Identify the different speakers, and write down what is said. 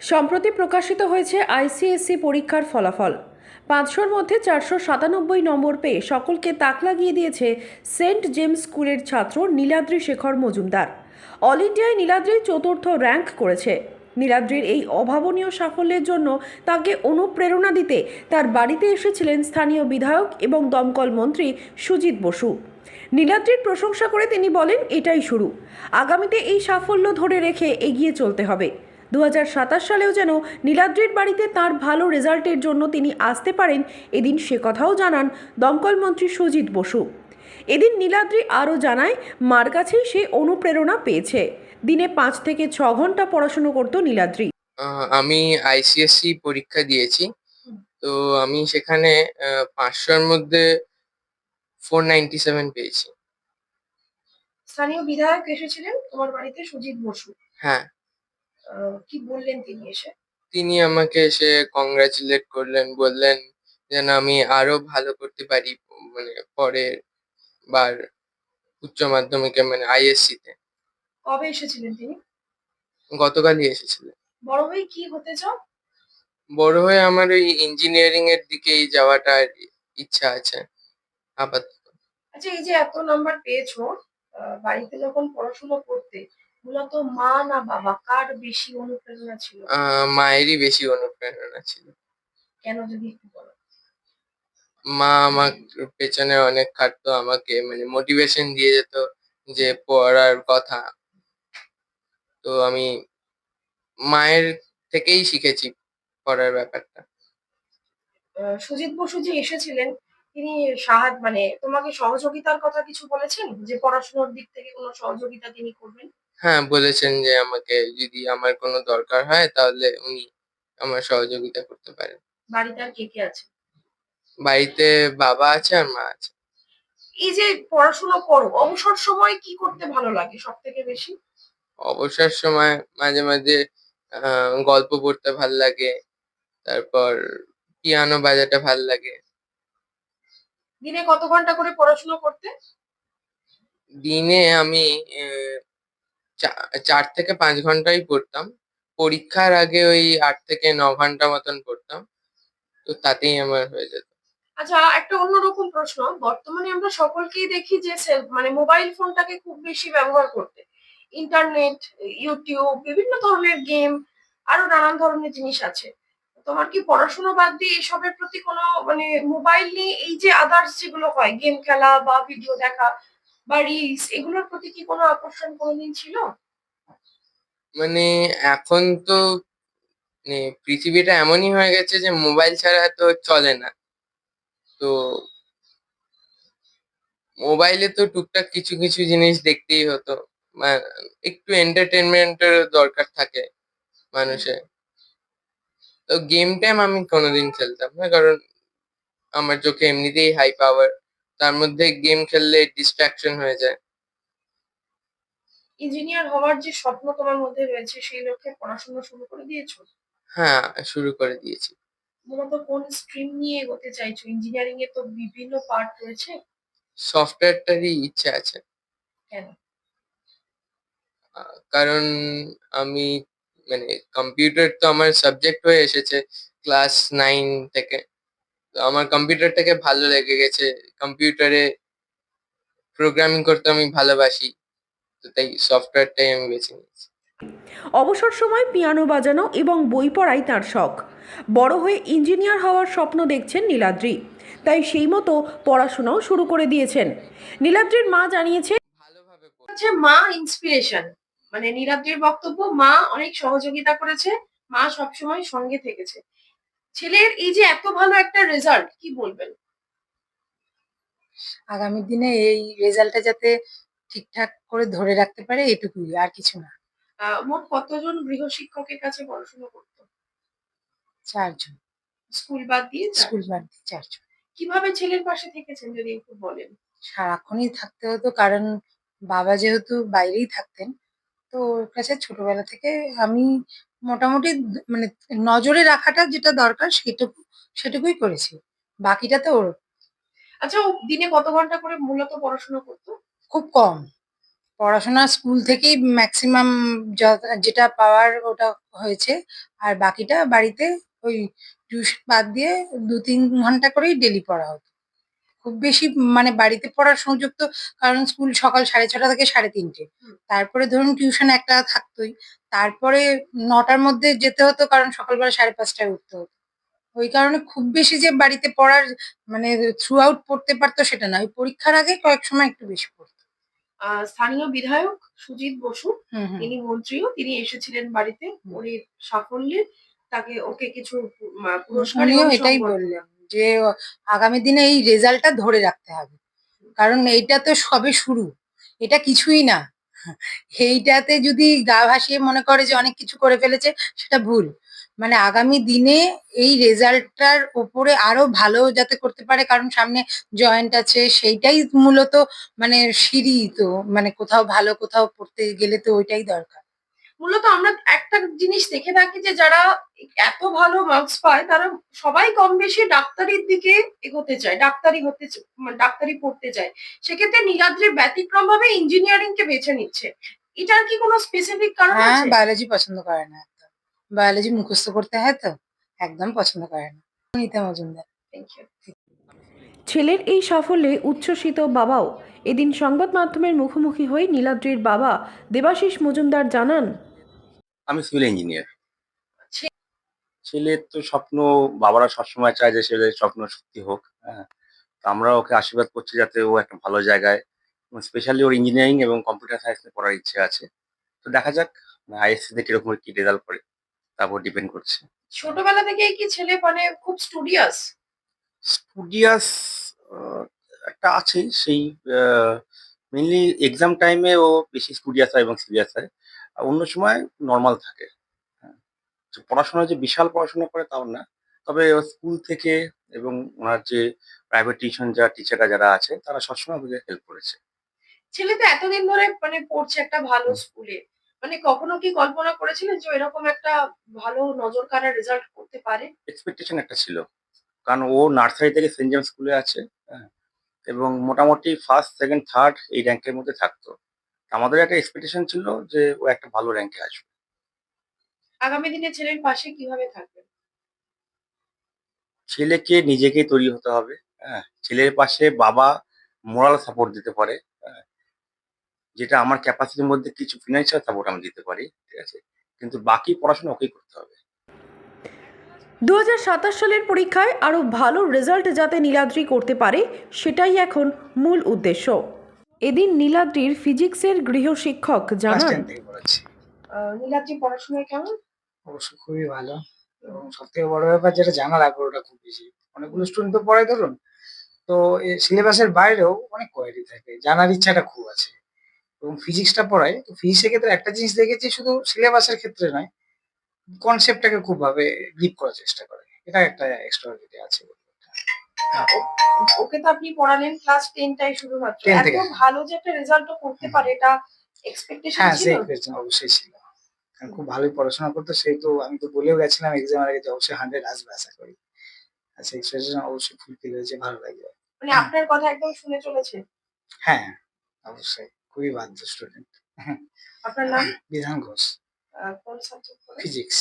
Speaker 1: সম্প্রতি প্রকাশিত হয়েছে আইসিএসসি পরীক্ষার ফলাফল। পাঁচশোর মধ্যে চারশো সাতানব্বই নম্বর পেয়ে সকলকে তাক লাগিয়ে দিয়েছে সেন্ট জেমস স্কুলের ছাত্র নীলাদ্রি শেখর মজুমদার। অল ইন্ডিয়ায় নীলাদ্রি চতুর্থ র্যাঙ্ক করেছে। নীলাদ্রির এই অভাবনীয় সাফল্যের জন্য তাকে অনুপ্রেরণা দিতে তার বাড়িতে এসেছিলেন স্থানীয় বিধায়ক এবং দমকল মন্ত্রী সুজিত বসু। নীলাদ্রির প্রশংসা করে তিনি বলেন, এটাই শুরু। আগামীতে এই সাফল্য ধরে রেখে এগিয়ে চলতে হবে। দু হাজার সাতাশ সালেও যেন নীলাদ্রির বাড়িতে তার ভালো রেজাল্টের জন্য তিনি আসতে পারেন এদিন সে কথাও জানান দমকল মন্ত্রী সুজিত বসু। এদিন নীলাদ্রি আরও জানায় মার কাছেই সে অনুপ্রেরণা পেয়েছে। দিনে পাঁচ থেকে ছ ঘণ্টা পড়াশুনো করত নীলাদ্রি।
Speaker 2: আমি আইসিএসসি পরীক্ষা দিয়েছি। তো আমি সেখানে পাঁচশোর মধ্যে ফোর নাইনটি সেভেন পেয়েছি।
Speaker 3: স্থানীয় বিধায়ক এসেছিলেন তোমার বাড়িতে সুজিত বসু।
Speaker 2: হ্যাঁ।
Speaker 3: কি বললেন তিনি এসে?
Speaker 2: তিনি আমাকে এসে কংগ্রাচুলেট করলেন বললেন যেন আমি আরও ভালো করতে পারি মানে পরের বার উচ্চ মাধ্যমিকে মানে আইএসসি তে।
Speaker 3: কবে এসেছিলেন তিনি?
Speaker 2: গতকালই এসেছিলেন।
Speaker 3: বড় হয়ে কি হতে চাও?
Speaker 2: বড় হয়ে আমার ওই ইঞ্জিনিয়ারিং এর দিকেই যাওয়াটার ইচ্ছা আছে আপাতত।
Speaker 3: আচ্ছা এই যে এত নাম্বার পেয়েছ আহ, বাড়িতে যখন পড়াশোনা করতে মূলত মা না বাবা? কার বেশি অনুপ্রেরণা ছিল?
Speaker 2: আহ, মায়েরই বেশি অনুপ্রেরণা ছিল।
Speaker 3: কেন যদি একটু বলো?
Speaker 2: মা আমার পেছনে অনেক খাটতো আমাকে মানে মোটিভেশন দিয়ে যেত যে পড়ার কথা। তো আমি মায়ের থেকেই শিখেছি পড়ার ব্যাপারটা।
Speaker 3: আহ, সুজিত বসু যে এসেছিলেন তিনি সাহায্য মানে তোমাকে সহযোগিতার কথা কিছু বলেছেন? যে পড়াশোনার দিক থেকে কোনো সহযোগিতা তিনি করবেন?
Speaker 2: হ্যাঁ বলেছেন যে আমাকে যদি আমার কোনো দরকার হয় তাহলে উনি আমার সহযোগিতা করতে পারেন।
Speaker 3: বাড়িতে আর কে কে আছে?
Speaker 2: বাড়িতে বাবা আছে আর মা আছে।
Speaker 3: এই যে পড়াশোনা করো অবসর সময় কি করতে ভালো লাগে সব থেকে বেশি?
Speaker 2: অবসর সময় মাঝে মাঝে আহ, গল্প পড়তে ভালো লাগে তারপর পিয়ানো বাজাতে ভালো লাগে।
Speaker 3: দিনে কত ঘণ্টা করে পড়াশোনা করতে?
Speaker 2: দিনে আমি আহ, চার থেকে পাঁচ ঘন্টাই পড়তাম। পরীক্ষার আগে ওই আট থেকে ন ঘণ্টা মতন পড়তাম। তো তাতেই আমার হয়ে যেত।
Speaker 3: আচ্ছা একটা অন্যরকম প্রশ্ন। বর্তমানে আমরা সকলকেই দেখি যে মানে মোবাইল ফোনটাকে খুব বেশি ব্যবহার করতে। ইন্টারনেট, ইউটিউব, বিভিন্ন ধরনের গেম, আরও নানান ধরনের জিনিস আছে। তোমার কি পড়াশোনা বাদ দিয়ে এসবের প্রতি কোনো মানে মোবাইল নিয়ে এই যে আদার্স যেগুলো হয়, গেম খেলা বা ভিডিও দেখা বা রিলস এগুলোর প্রতি কি কোনো আকর্ষণ কোনোদিন ছিল?
Speaker 2: মানে এখন তো মানে পৃথিবীটা এমনই হয়ে গেছে যে মোবাইল ছাড়া তো চলে না। তো মোবাইলে তো টুকটাক কিছু কিছু জিনিস দেখতেই হতো। একটু এন্টারটেনমেন্টের দরকার থাকে মানুষের। তো গেম টাইম আমি কোনোদিন খেলতাম না, কারণ আমার চোখে এমনিতেই হাই পাওয়ার তার মধ্যে গেম খেললে ডিস্ট্রাকশন হয়ে যায়।
Speaker 3: ইঞ্জিনিয়ার হওয়ার যে স্বপ্ন তোমার মধ্যে রয়েছে সেই লক্ষ্যে পড়াশোনা শুরু করে দিয়েছ?
Speaker 2: হ্যাঁ শুরু করে দিয়েছি।
Speaker 3: মূলত কোন স্ট্রিম নিয়ে এগোতে চাইছো? ইঞ্জিনিয়ারিং এ তো বিভিন্ন পার্ট রয়েছে।
Speaker 2: সফটওয়্যারটারই ইচ্ছা আছে।
Speaker 3: কেন?
Speaker 2: কারণ আমি মানে কম্পিউটার তো আমার সাবজেক্ট হয়ে এসেছে ক্লাস নাইন থেকে। আমার কম্পিউটারটাকে ভালো লেগে গেছে। কম্পিউটারে প্রোগ্রামিং করতে আমি ভালোবাসি। তো তাই সফটওয়্যারটাই আমি বেছে নিয়েছি।
Speaker 1: অবসর সময় পিয়ানো বাজানো এবং বই পড়াই তার শখ। বড় হয়ে ইঞ্জিনিয়ার হওয়ার স্বপ্ন দেখছেন নীলাদ্রি। তাই সেই মতো পড়াশোনাও শুরু করে দিয়েছেন। নীলাদ্রির মা জানিয়েছে
Speaker 3: হচ্ছে মা ইন্সপিরেশন মানে নীলাদ্রির বক্তব্য মা অনেক সহযোগিতা করেছে। মা সবসময় সঙ্গে থেকেছে। ছেলের এই যে এত ভালো একটা রেজাল্ট কি বলবেন?
Speaker 4: আগামী দিনে এই রেজাল্টটা যাতে ঠিকঠাক করে ধরে রাখতে পারে এটুকুই আর কিছু না।
Speaker 3: মোট কতজন গৃহ শিক্ষকের কাছে পড়াশোনা করতো?
Speaker 4: চারজন।
Speaker 3: স্কুল বাদ দিয়ে।
Speaker 4: স্কুল বাদ দিয়ে চারজন।
Speaker 3: কীভাবে ছেলের পাশে থেকেছেন যদি একটু বলেন?
Speaker 4: সারাক্ষণই থাকতে হতো কারণ বাবা যেহেতু বাইরেই থাকতেন তো ওর কাছে ছোটবেলা থেকে আমি মোটামুটি মানে নজরে রাখাটা যেটা দরকার সেটুকু সেটুকুই করেছি। বাকিটা তো ওর
Speaker 3: আচ্ছা ও দিনে কত ঘণ্টা করে মূলত পড়াশোনা করতো?
Speaker 4: খুব কম। পড়াশোনা স্কুল থেকেই ম্যাক্সিমাম যেটা পাওয়ার ওটা হয়েছে। আর বাকিটা বাড়িতে ওই টিউশন বাদ দিয়ে দু তিন ঘণ্টা করেই ডেলি পড়া হতো। খুব বেশি মানে বাড়িতে পড়ার সুযোগ তো কারণ স্কুল সকাল সাড়ে ছটা থেকে সাড়ে তিনটে। তারপরে ধরুন টিউশন একটা থাকতোই। তারপরে নটার মধ্যে যেতে হতো কারণ সকালবেলা সাড়ে পাঁচটায় উঠতে হতো। ওই কারণে খুব বেশি যে বাড়িতে পড়ার মানে থ্রু আউট পড়তে পারতো সেটা না। ওই পরীক্ষার আগে কয়েক সময় একটু বেশি পড়তো।
Speaker 3: স্থানীয় বিধায়ক সুজিত বসু তিনি মন্ত্রীও তিনি এসেছিলেন বাড়িতে। এই সাফল্যে তাকে ওকে কিছু পুরস্কার
Speaker 4: এটাই
Speaker 3: সম্বর্ধনা।
Speaker 4: যে আগামী দিনে এই রেজাল্টটা ধরে রাখতে হবে। কারণ এইটা তো সবে শুরু। এটা কিছুই না। এইটাতে যদি গা ভাসিয়ে মনে করে যে অনেক কিছু করে ফেলেছে, সেটা ভুল। মানে আগামী দিনে এই রেজাল্টটার উপরে আরও ভালো যাতে করতে পারে, কারণ সামনে জয়েন্ট আছে, সেইটাই মূলত মানে সিঁড়ি তো। মানে কোথাও ভালো কোথাও পড়তে গেলে তো ওইটাই দরকার।
Speaker 3: মূলত আমরা একটা জিনিস দেখে থাকি যে যারা এত ভালো মার্কস পায় তারা সবাই কম বেশি ডাক্তারির দিকে এগোতে চায় ডাক্তারি হতে মানে ডাক্তারি পড়তে চায়। সেক্ষেত্রে নীলাদ্রি ব্যতিক্রম ভাবে ইঞ্জিনিয়ারিং কে বেছে নিচ্ছে। এটার কি কোনো স্পেসিফিক কারণ
Speaker 4: হ্যাঁ বায়োলজি পছন্দ করে না একদম বায়োলজি মুখস্থ করতে হয় তো একদম পছন্দ করে না। নিতা মজুমদার।
Speaker 3: Thank you.
Speaker 1: ছেলের এই সাফল্যে উচ্ছ্বসিত বাবাও এদিন সংবাদ মাধ্যমের মুখোমুখি হয়ে নীলাদ্রির বাবা দেবাশিস মজুমদার জানান
Speaker 5: আমি সিভিল ইঞ্জিনিয়ার ছেলের তো স্বপ্ন বাবারা সবসময় চায় যে ছেলের স্বপ্ন সত্যি হোক হ্যাঁ। তো আমরা ওকে আশীর্বাদ করছি যাতে ও একটা ভালো জায়গায় স্পেশালি ওর ইঞ্জিনিয়ারিং এবং কম্পিউটার সায়েন্স নিয়ে পড়ার ইচ্ছে আছে। তো দেখা যাক আইএসসি তে কীরকম কি রেজাল্ট করে তারপর ডিপেন্ড করছে।
Speaker 3: ছোটবেলা থেকেই কি ছেলে মানে খুব স্টুডিয়াস
Speaker 5: স্টুডিয়াস একটা আছে সেই মেনলি এক্সাম টাইমে ও বেশি স্টুডিয়াস হয় এবং সিরিয়াস হয়। আর অন্য সময় নর্মাল থাকে। হ্যাঁ। পড়াশোনা যে বিশাল পড়াশোনা করে তাও না। তবে স্কুল থেকে এবং ওনার যে প্রাইভেট টিউশন যারা টিচাররা যারা আছে তারা সবসময় ওকে হেল্প করেছে।
Speaker 3: ছেলে তো এতদিন ধরে মানে পড়ছে একটা ভালো স্কুলে মানে কখনো কি কল্পনা করেছিলেন যে এরকম একটা ভালো নজর কাড়া রেজাল্ট করতে পারে?
Speaker 5: এক্সপেকটেশন একটা ছিল। কারণ ও নার্সারি থেকে সেন্ট জেমস স্কুলে আছে হ্যাঁ। এবং মোটামুটি ফার্স্ট সেকেন্ড থার্ড এই র্যাঙ্কের মধ্যে থাকতো। আমাদের একটা এক্সপেকটেশন ছিল যে ও একটা ভালো র্যাঙ্কে আসবে।
Speaker 3: আগামী দিনে ছেলের পাশে কীভাবে থাকবে?
Speaker 5: ছেলেকে নিজেকেই তৈরি হতে হবে হ্যাঁ। ছেলের পাশে বাবা মোরাল সাপোর্ট দিতে পারে হ্যাঁ। যেটা আমার ক্যাপাসিটির মধ্যে কিছু ফিনান্সিয়াল সাপোর্ট আমি দিতে পারি ঠিক আছে? কিন্তু বাকি পড়াশোনা ওকেই করতে হবে।
Speaker 1: দু হাজার সাতাশ সালের পরীক্ষায় আরও ভালো রেজাল্ট যাতে নীলাদ্রি করতে পারে সেটাই এখন মূল উদ্দেশ্য। এদিন নীলাদ্রির ফিজিক্সের গৃহশিক্ষক জানান
Speaker 3: নীলাদ্রি পড়াশোনায় কেমন?
Speaker 6: অবশ্য খুবই ভালো। এবং সব থেকে বড় ব্যাপার যেটা জানার আগ্রহটা খুব বেশি। অনেকগুলো স্টুডেন্ট তো পড়ায় ধরুন। তো সিলেবাসের বাইরেও অনেক কোয়ারি থাকে। জানার ইচ্ছাটা খুব আছে। এবং ফিজিক্সটা পড়ায়। তো ফিজিক্সের ক্ষেত্রে একটা জিনিস দেখেছি শুধু সিলেবাসের ক্ষেত্রে নয় কনসেপ্টটাকে খুব ভাবে গ্রিপ করার চেষ্টা করে। এটা একটা এক্সট্রা আছে।
Speaker 3: ওকে তো আপনি পড়ালেন ক্লাস টেনটাই শুধুমাত্র।
Speaker 6: 10
Speaker 3: এত ভালো যে একটা রেজাল্টও করতে পারে এটা এক্সপেকটেশন
Speaker 6: হ্যাঁ
Speaker 3: ছিল?
Speaker 6: অবশ্যই ছিল। কারণ খুব ভালোই পড়াশোনা করতো সেই তো আমি তো বলেও গেছিলাম এক্সাম আগে যে অবশ্যই হান্ড্রেড আসবে আশা করি। আর সেই এক্সপেকটেশন অবশ্যই ফুলফিল হয়েছে ভালো লাগবে
Speaker 3: মানে আপনার কথা একদম শুনে চলেছে?
Speaker 6: হ্যাঁ অবশ্যই। খুবই বাধ্য স্টুডেন্ট
Speaker 3: আপনার নাম?
Speaker 6: বিধান ঘোষ।
Speaker 3: কোন সাবজেক্ট
Speaker 6: ফিজিক্স